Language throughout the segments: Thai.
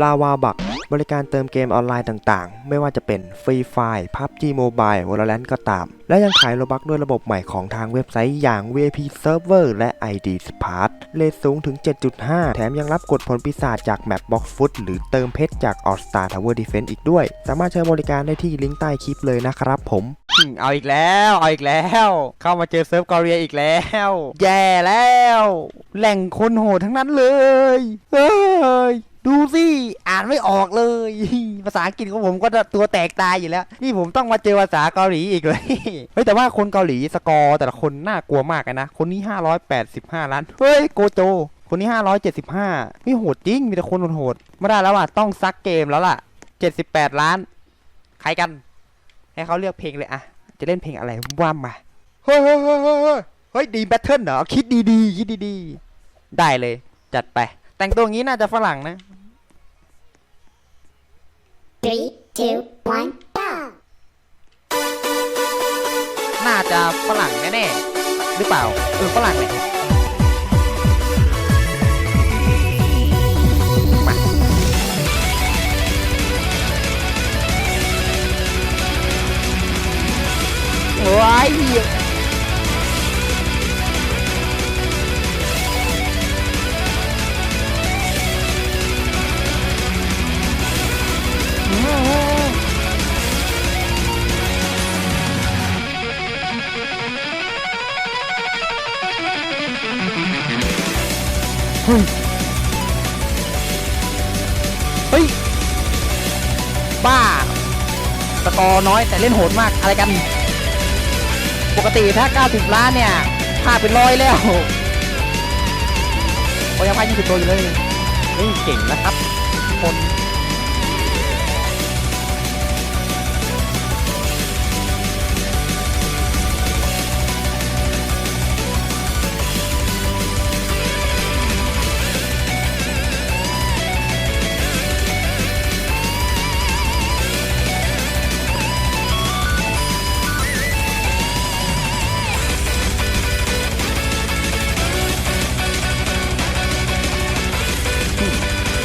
ลาวาบักบริการเติมเกมออนไลน์ต่างๆ ไม่ว่าจะเป็นฟรีไฟ PUBG Mobile Valorant ก็ตาม และยังขายโลบักด้วยระบบใหม่ของทางเว็บไซต์อย่าง VIP Server และ ID Smart เลทสูงถึง 7.5 แถมยังรับกดผลปีศาจจากแมป Box Foot หรือเติมเพชรจาก All Star Tower Defense อีกด้วย สามารถใช้บริการได้ที่ลิงก์ใต้คลิปเลยนะครับผมเอาอีกแล้ว เอาอีกแล้ว เข้ามาเจอเซิร์ฟกอเรียอีกแล้ว แย่แล้ว แหล่งคนโหดทั้งนั้นเลยเฮ้ย ดูสิอ่านไม่ออกเลย ภาษาอังกฤษของผมก็ตัวแตกตายอยู่แล้ว นี่ผมต้องมาเจอภาษาเกาหลีอีกเลยเฮ้ยแต่ว่าคนเกาหลีสกอร์แต่ละคนน่ากลัวมากนะ คนนี้ 585 ล้าน เฮ้ยโกโจ คนนี้ 575นี่โหดจริง มีแต่คนโหดไม่ได้แล้วอะต้องซักเกมแล้วล่ะ 78 ล้าน ใครกัน ให้เขาเลือกเพลงเลยอะจะเล่นเพลงอะไรว่ามาเฮ้ยเฮ้ยเฮ้ยเฮ้ยเฮ้ยเฮ้ยดีแบทเทิลเหรอคิดดีๆคิดดีๆได้เลย จัดไป แต่งตัวอย่างนี้น่าจะฝรั่งนะ Three, two, one, go! น่าจะฝรั่งแน่ๆหรือเปล่าเออฝรั่งเลยมาว้าย น้อยแต่เล่นโหดมากอะไรกัน ปกติถ้า 90 ล้านเนี่ยพลาดเป็นร้อยแล้วเขายังพลาด20ตัวอยู่เลยนี่เก่งนะครับคน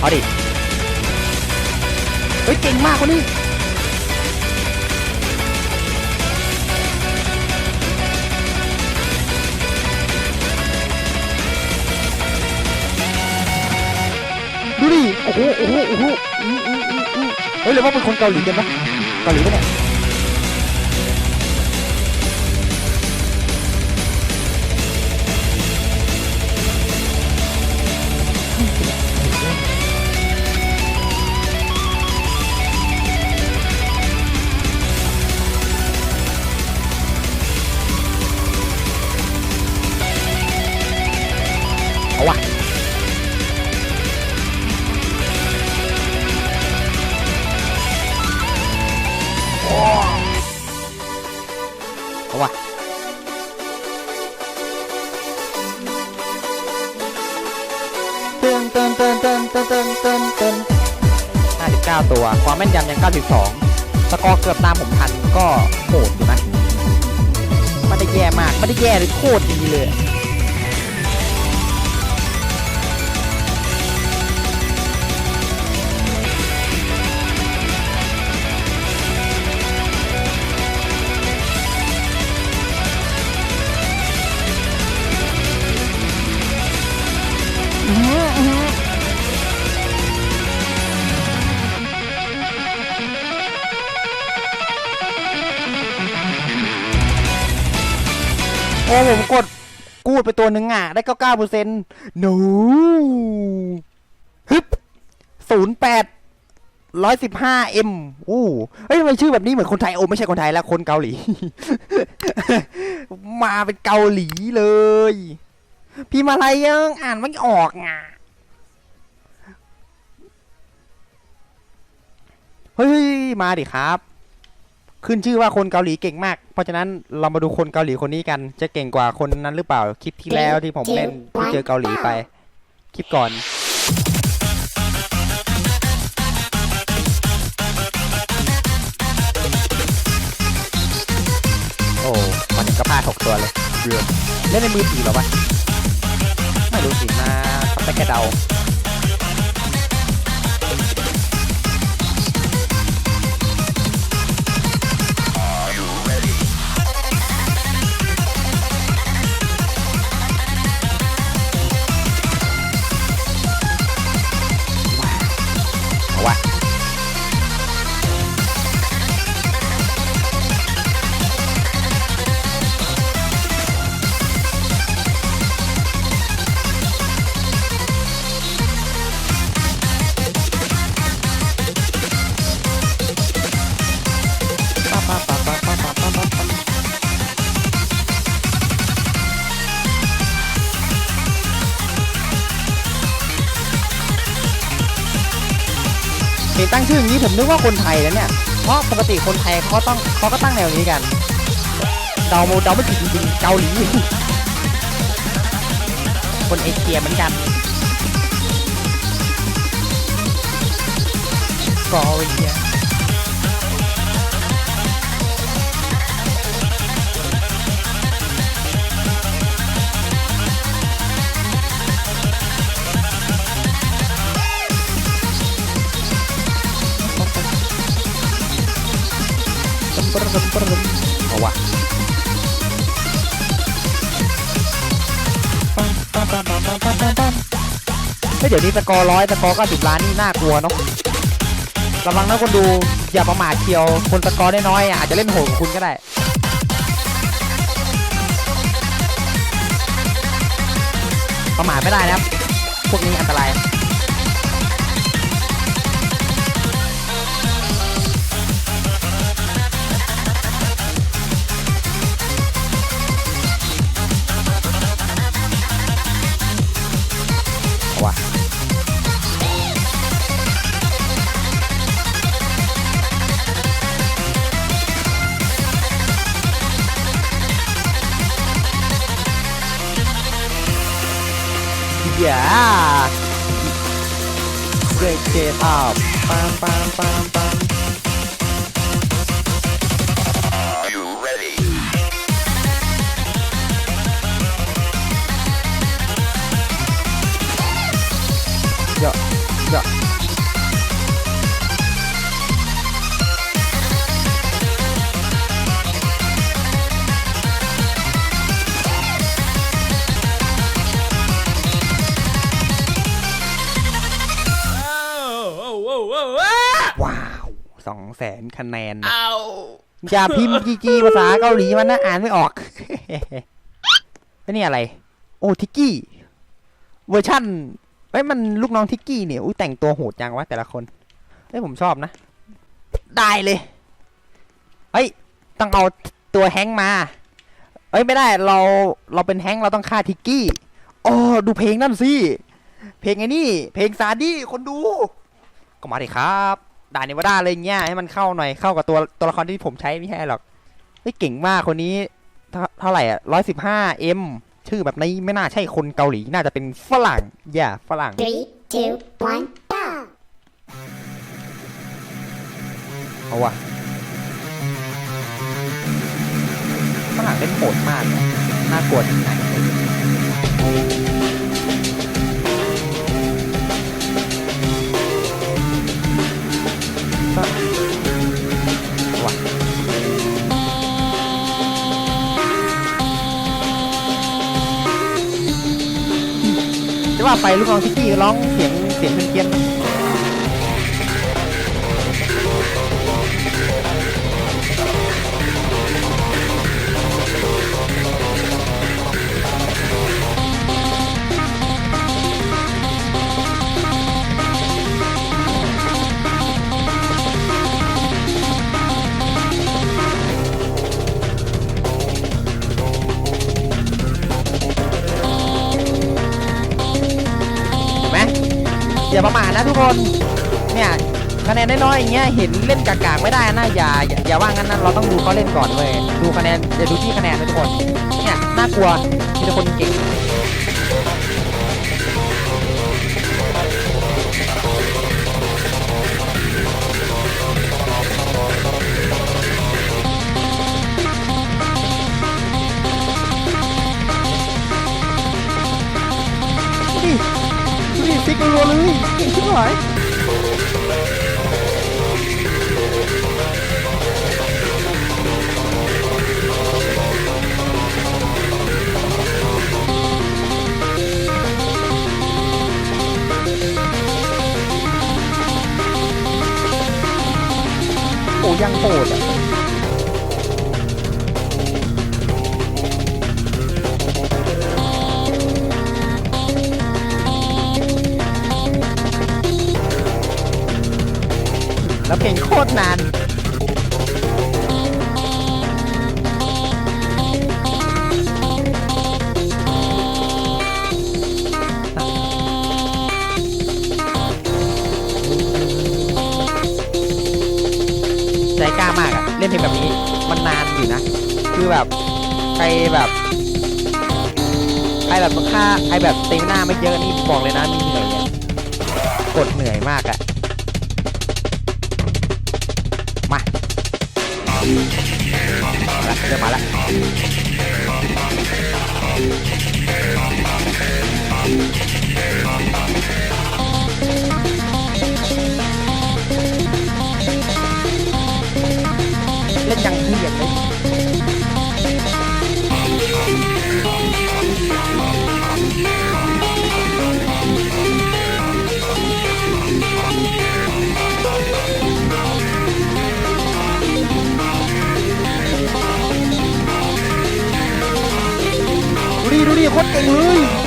เอาดิ เฮ้ย เก่งมากคนนี้ ดูดิ โอ้โห โอ้โห โอ้โหอื้ออื้ออื้ออื้อเฮ้ยหรือว่าเป็นคนเกาหลีกันปะเกาหลีปะเนี่ย วะเตือนเตือนเตือนเตือนเตือนเตือนเตือนเตือนห้าสิบเก้าตัว ความแม่นยำยังเก้าสิบสองสกอร์เกือบตามผมทันก็โหดอยู่นะไม่ได้แย่มาก ไม่ได้แย่เลยโคตรดีเลย ดไปตัวหนึ่งอะ ได้เก้าเก้าเปอร์เซ็นต์หนูฮึบศูนย์แปดร้อยสิบห้าเอ็มอู้เฮ้ยทำไมชื่อแบบนี้เหมือนคนไทย โอ้ไม่ใช่คนไทยแล้ว คนเกาหลี มาเป็นเกาหลีเลย พี่มาอะไรยังอ่านไม่ออกอะเฮ้ย มาดิครับ ขึ้นชื่อว่าคนเกาหลีเก่งมาก เพราะฉะนั้นเรามาดูคนเกาหลีคนนี้กัน จะเก่งกว่าคนนั้นหรือเปล่า คลิปที่แล้วที่ผมเล่นที่เจอเกาหลีไป คลิปก่อน โอ้มันยังก็พลาดหกตัวเลยเรือเล่นในมือถือหรอวะ ไม่รู้สิมาทำได้แค่เดา ห็นตั้งชื่ออย่างนี้ผมนึกว่าคนไทยแล้วเนี่ยเพราะปกติคนไทยเขาต้องเขาก็ตั้งแนวนี้กันเดาเดาไม่ผิดจริงๆเกาหลีคนเอเชียเหมือนกันกอเวีย เอาวะเฮ้ยเดี๋ยวนี้สกอร์ร้อยสกอร์ก็สิบล้านนี่น่ากลัวเนาะระวังนะคนดูอย่าประมาทเชียว คนสกอร์ได้น้อยอะอาจจะเล่นโหดกว่าคุณก็ได้ประมาทไม่ได้นะครับ พวกนี้อันตราย อย่า Break it up ปามปามปามปา สองแสนคะแนนอย่าพิมพ์จีจีภาษาเกาหลีมันนะอ่านไม่ออกแล้วนี่อะไร โอ้ทิกกี้ เวอร์ชั่นเอ้ยมันลูกน้องทิกกี้เนี่ยอุ้ยแต่งตัวโหดจังวะแต่ละคนเอ้ยผมชอบนะ ได้เลย เฮ้ย ต้องเอาตัวแฮงค์มา เอ้ยไม่ได้เราเราเป็นแฮงค์เราต้องฆ่าทิกกี้โอ้ดูเพลงนั่นสิ เพลงไอ้นี่ เพลงซาดี้คนดู ก็มาดิครับ ด่านเนวาด้าอะไรเงี้ยให้มันเข้าหน่อยเข้ากับตัวตัวละครที่ผมใช้ไม่ใช่หรอกเฮ้ยเก่งมากคนนี้เท่าไหร่อะร้อยสิบห้าเอ็มชื่อแบบนี้ไม่น่าใช่คนเกาหลีน่าจะเป็นฝรั่งอย่าฝรั่ง Three, two, one, go! เอาว่ะฝรั่งเล่นโหดมากน่ากลัวที่ไหน ว่าไปลูกน้องทิกกี้ร้องเสียงเสียงเพี้ยนาอย่าอย่าอย่าว่างั้นนะเราต้องดูเขาเล่นก่อนเว้ยดูคะแนนอย่าดูที่คะแนนนะทุกคนเนี่ยน่ากลัวมีแต่คนเก่งดูดิดูดิฟิกรัวเลยเก่งชิบหาย แล้วเพลงโคตรนานเกล้ามากอะเล่นเพลงแบบนี้มันนานอยู่นะ คือแบบใครแบบใครแบบค่าใครแบบเต็มหน้าไม่เยอะนี่บอกเลยนะมีเหนื่อยอะกดเหนื่อยมากอะ เริ่มมาละเล่นยังเถื่อนเลย ตรเก่งเลย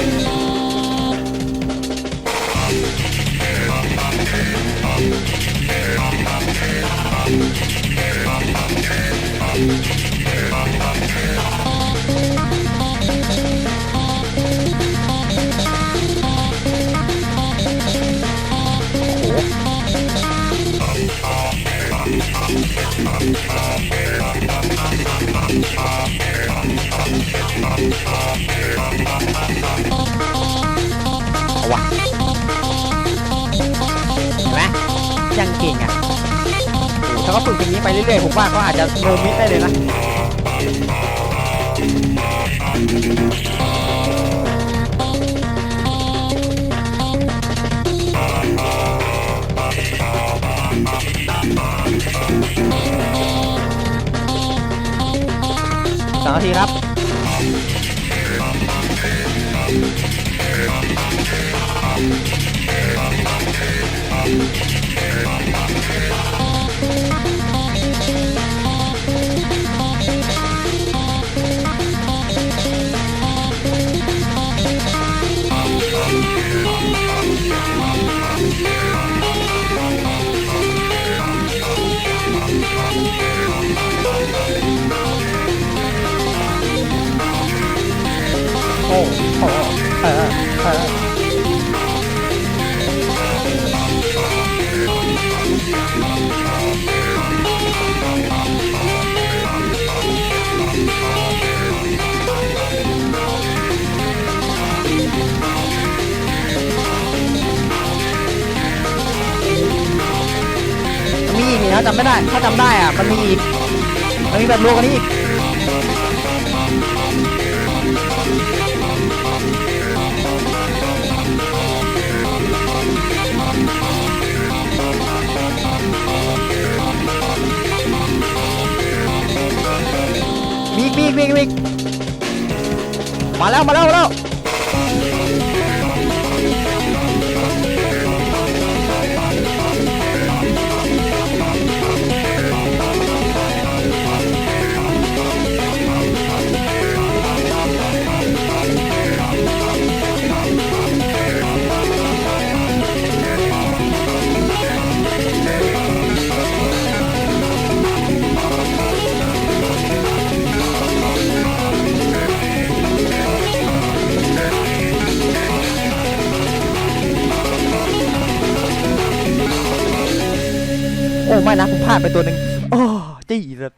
ไปเรื่อยๆผมว่าเขาอาจจะโนมิดได้เลยนะสองนาทีครับ จำไม่ได้ถ้าจำได้อะมันมีอีกมันมีแบบรวมกันนี้อีกมีอีกมีอีกมีอีกมีอีกมาแล้วมาแล้วมาแล้วาดไปตัวหนึ่งโอ้จี้สุด